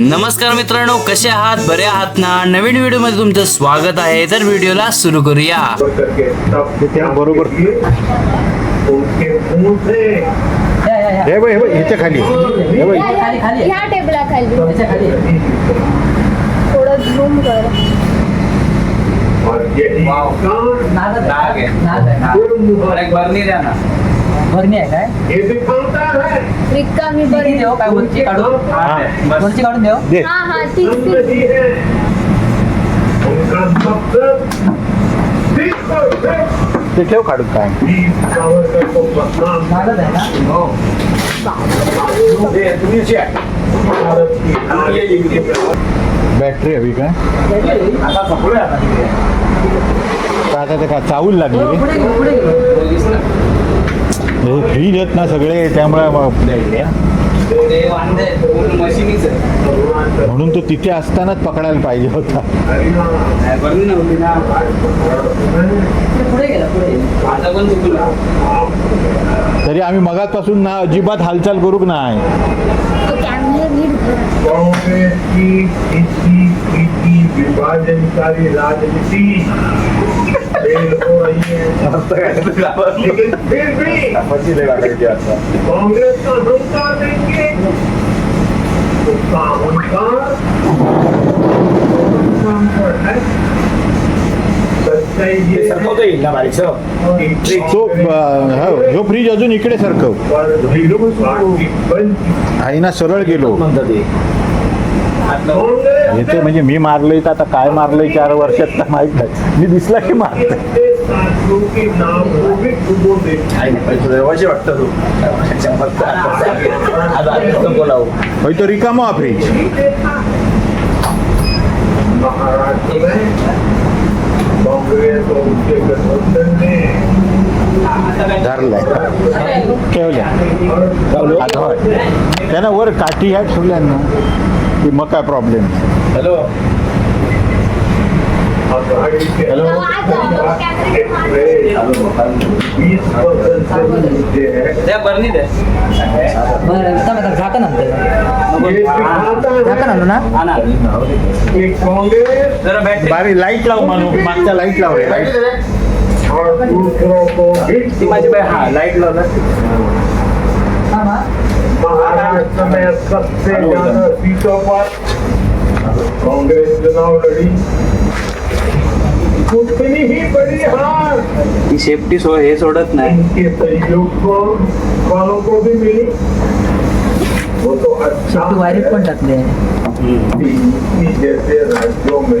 नमस्कार मित्रांनो कसे आहात? बरे आहात ना? नवीन व्हिडिओमध्ये तुमचं स्वागत आहे. तर व्हिडिओला सुरू करूया. बरोबर. ह्याच्या खाली. बघ. ह्या टेबला खाली. थोडं झूम कर. आहे है रिक्का मी किती बरी देऊ? काय वरची काढून? वरची काढून देऊ? दे. हा हा तीच तीच है ते ठेव काढून काय? को आहे ना? की के? बॅटरी हवी. काय आता तर आता ते काय चावूल लागली रे. पुढे गेलो पुढे गेलो हो, हे फ्रीज आहेत ना सगळे त्यामुळे म्हणून तो तिथे असतानाच पकडायला पाहिजे होता. तरी आम्ही मगाचपासून ना अजिबात हालचाल करूक नाही की विभाजनकारी है लेकिन फिर भी कांग्रेस का हंकार देंगे तो हो, फ्रीज अजून इकडे सरकव आई ना सरळ गेलो म्हणजे मी मारलोय तर आता काय मारलोय चार वर्षात माहीत नाही मी दिसला की मारतोय तो रिकामा फ्रीज महाराष्ट्र में कांग्रेस और उसके गठबंधन ने ठेवल्या त्यांना वर काठी ह्या ठेवल्या ना. की मग काय प्रॉब्लेम हॅलो बारी लाइट लाव मानू. मागच्या लाइट लाव रे. लाइट भी हा लाइट लावला थांब हा. महाराष्ट्र में सबसे ज्यादा सीटों पर कांग्रेस चुनाव लड़ी उतनी ही बड़ी हार। ही सेफ्टी सो हे सोडत नाही. इनके सहयोग को वालों को भी मिली। वो तो अच्छा तू वायरीत पण टाकले यूपी जैसे राज्यों में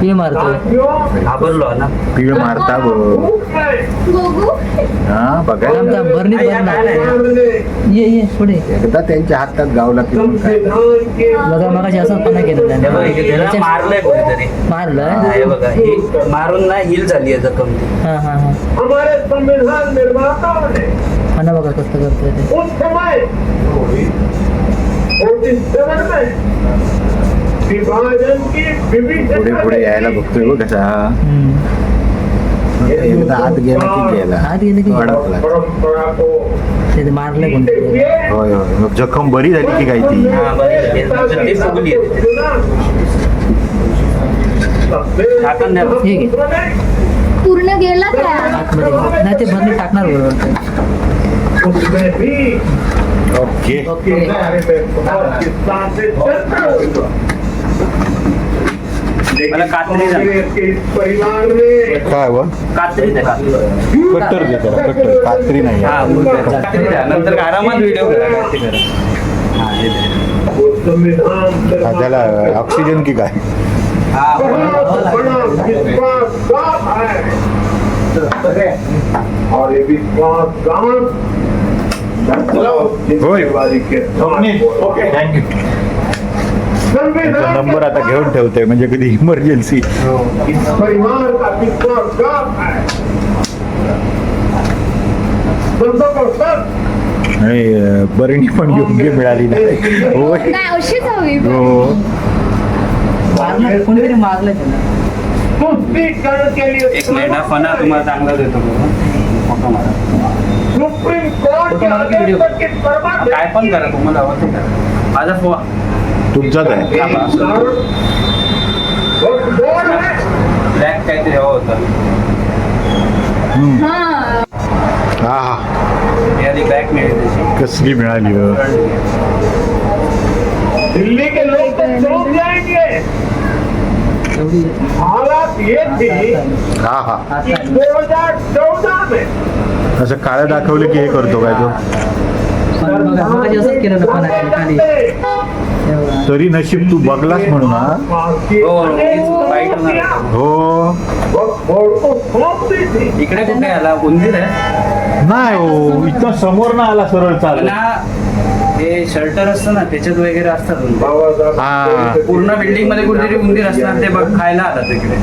ते मारतो घाबरलो ना पीळ मारता भूख है गोगू हा बघा हमने ये ये पुढे. एकदा त्यांच्या हातात गावला की मग काय? बघा मगाशी असं पण केलं हे बघा त्याने इथे त्याला मारलंय कोणीतरी. मारलं? हे बघा ही मारून ना हिल झाली आहे जखम ती. हा हा हा. हमारे संविधान निर्माताओं ने म्हणा बघा कसं करतोय ते. उस समय फोर्टी सेवन में विभाजन की पुढे पुढे यायला बघतोय बघ कसा. हम्म. एकदा आत गेला की गेला. आत गेलं की अडकला ते मारलं हुए होय होय मग जखम बरी झाली की काय ती. पूर्ण गेला काय नाही ते भरणी टाकणार बरोबर ओके. मला कात्री झाली. काय व कात्री द्या कात्री. कट्टर दे त्याला कट्टर कात्री नाही हा मुलगा. कात्री द्या नंतर आरामात व्हिडिओ करा कात्री करा हा हे द्या. वो संविधान हा, त्याला ऑक्सिजन की काय हा है और ये होय. ओके थँक्यू संविधान नंबर आता घेऊन ठेवतोय म्हणजे कधी इमर्जन्सी है आणि बरणी पण योग्य मिळाली नाही. अशीच हवी हो. कोणीतरी मारलं एक फणा तुम्हाला चांगला देतो. फोटो मारा. काय पण करा तुम्हाला माझा फो तुमचाच आहे. है ब्लॅक काहीतरी हवं होतं हा. हा हा हे मिळेल कसली मिळाली. दिल्ली के लोग तो चौंक जाएंगे एवढी हालात ये थी हा हा. कि आता 2014 में असं काळं दाखवलं की हे करतो काय तो? तरी नशीब तू बघलास म्हणून हा? हो. हो इकडे कुठे आला? उंदीर आहे? नाही हो इथं समोर ना आला सरळ चाल ना हे शर्टर असतं ना त्याच्यात वगैरे असतात. हा. पूर्ण बिल्डिंगमध्ये कुठेतरी उंदीर असतात ते बघ खायला आतात तिकडे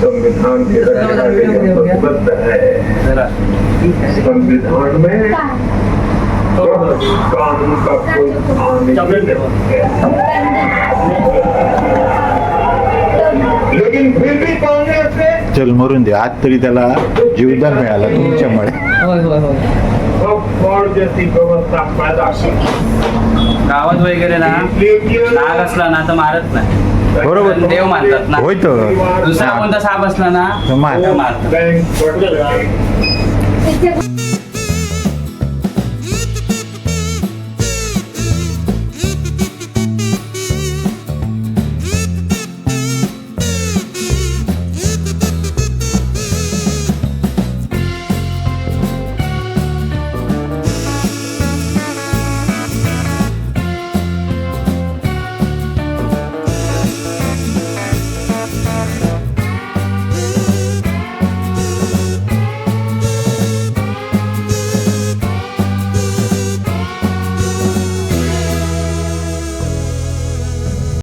संविधान कानून का कोई स्थान नहीं लेकिन फिर भी कांग्रेस ने चल मरून दे. आज तरी त्याला जीवदान मिळाला तुमच्यामुळे. होय होय होय. सब फौज जैसी व्यवस्था पैदा की। गावात वगैरे ना नाग असला ना तर मारत नाही. बरोबर. देव मानतात ना. होय तर. दुसरा कोणता साप असला ना तर मार. मारतात.